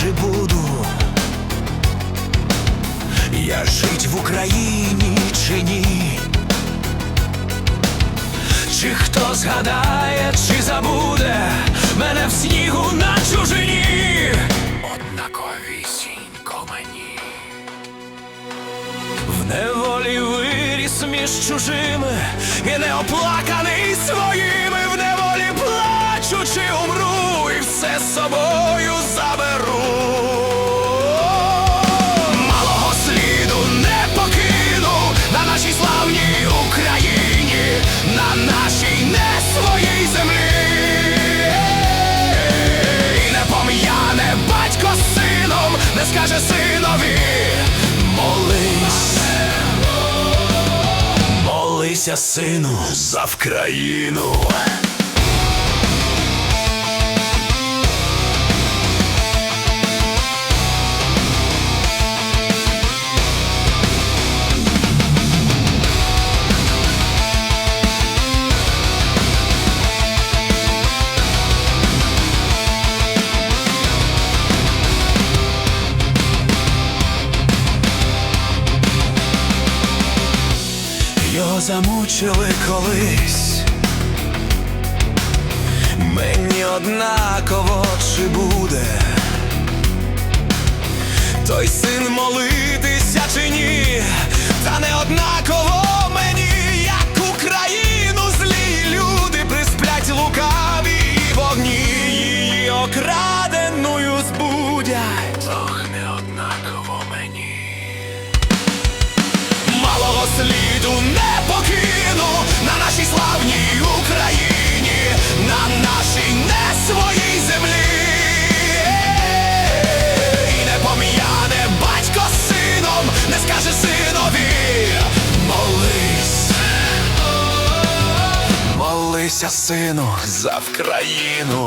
чи буду я жить в Україні чи ні? Чи хто згадає, чи забуде мене в снігу на чужині? Однаковісінько мені. В неволі виріс між чужими і неоплаканий своїми, в неволі плачучи умру, все з собою заберу. Малого сліду не покину на нашій славній Україні, на нашій не своїй землі. Не пом'яне батько сином, не скаже синові, молись. Молися, сину, за Вкраїну. Замучили колись. Мені однаково чи буде той син молитися чи ні, та не однаково мені, як Україну злі люди присплять лукаві і її окраденою збудять. Ох, не однаково мені. Малого сліду молися, сину, за Вкраїну.